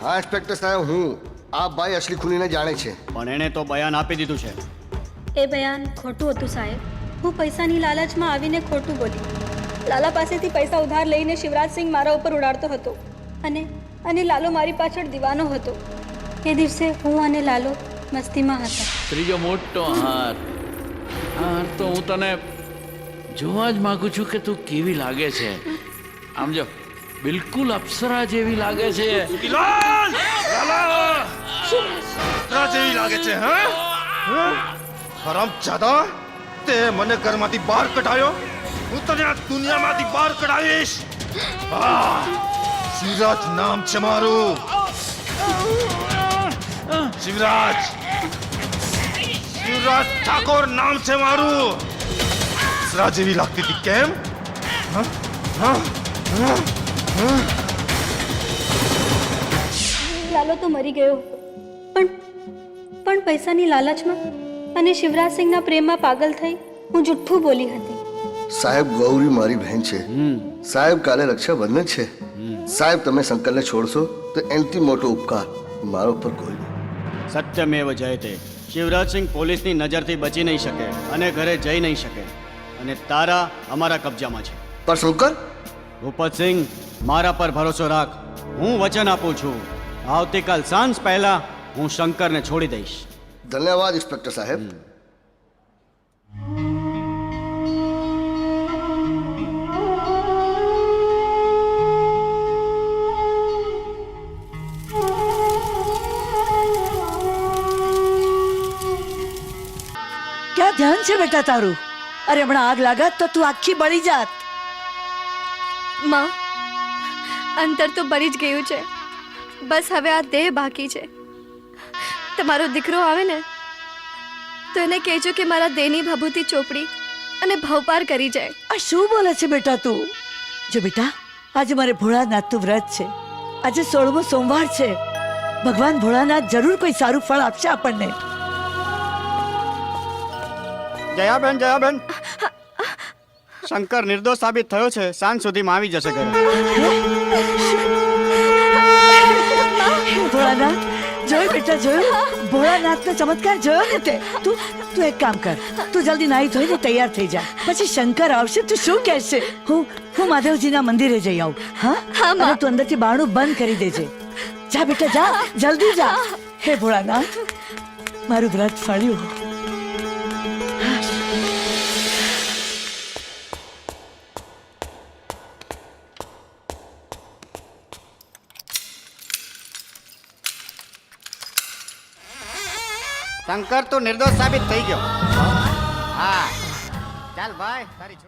હા ઇન્સ્પેક્ટર સાહેબ હું આ ભાઈ અસલી ખૂનીને જાણે છે. પણ એણે તો બયાન આપી દીધું છે. એ બયાન ખોટું હતું સાહેબ. હું પૈસાની લાલચમાં આવીને ખોટું બોલી. લાલા પાસેથી પૈસા ઉધાર લઈને શિવરાજસિંહ મારા ઉપર ઉડાડતો હતો અને અને લાલો મારી પાછળ દીવાનો હતો. એ દિવસે હું અને લાલો મસ્તીમાં હતા. ત્રીજો મોટો હાર. હાર તો હું તને જોવા જ માગું છું કે તું કેવી લાગે છે. આમ જો. બિલકુલ અપ્સરા જેવી લાગે છે. બિલાલ લાલા જેવી લાગે છે હા? હરામ જાદા તે મને ઘરમાંથી બહાર કઢાયો. હું તને આ દુનિયામાંથી બહાર કઢાવીશ. આ, શિવરાજ નામ છે મારું. શિવરાજ. શિવરાજ ઠાકોર નામ છે મારું. અપ્સરા જેવી લાગતી હતી કેમ? હા હા? હા? હા? લાલો તો મરી ગયો. પણ પણ પૈસાની લાલચમાં અને શિવરાજસિંહના પ્રેમમાં પાગલ થઈ હું જુઠ્ઠું બોલી હતી. સાહેબ ગૌરી મારી બહેન છે. સાહેબ કાલે રક્ષાબંધન છે. સાહેબ તમે શંકરને છોડશો તો એનથી મોટો ઉપકાર મારો પર કોઈ નહીં. સત્યમેવ જયતે શિવરાજસિંહ પોલીસની નજરથી બચી નહીં શકે અને ઘરે જઈ નહીં શકે. અને તારા અમારા કબજામાં છે. પણ શંકર ભૂપતસિંહ મારા પર ભરોસો રાખ. હું વચન આપું છું. આવતીકાલ સાંજ પહેલા હું શંકરને છોડી દઈશ. ધન્યવાદ ઇન્સ્પેક્ટર સાહેબ. ક્યાં ધ્યાન છે બેટા તારું? અરે હમણાં આગ લાગત તો તું આખી બળી જાત. માં અંતર તો બળી જ ગયું છે. બસ હવે આ દેહ બાકી છે. તમારો દીકરો આવે ને તો એને કહેજો કે મારા દેહની ભભૂતિ ચોપડી અને ભવપાર કરી જાય. આ શું બોલે છે બેટા તું? જો બેટા આજે મારે ભોળાનાથનું વ્રત છે. આજે સોળમો સોમવાર છે. ભગવાન ભોળાનાથ જરૂર કોઈ સારું ફળ આપશે આપણને. જયાબેન જયાબેન. શંકર નિર્દોષ સાબિત થયો છે સાંજ સુધીમાં આવી જશે ઘરે. ભોળાનાથ જોયું બેટા જોયું? ભોળાનાથનો ચમત્કાર જોયો ને તે? તું તું એક કામ કર તું જલ્દી નાહી ધોઈને તૈયાર થઈ જા. પછી શંકર આવશે તું શું કહેશે? હું હું માધવજીના મંદિરે જઈ આવું હા? હા તું અંદરથી બારણું બંધ કરી દેજે. જા બેટા જા જલ્દી જા. હે ભોળાનાથ મારું વ્રત ફળ્યું શંકર તો નિર્દોષ સાબિત થઈ ગયો. હા. ચાલ ભાઈ તારી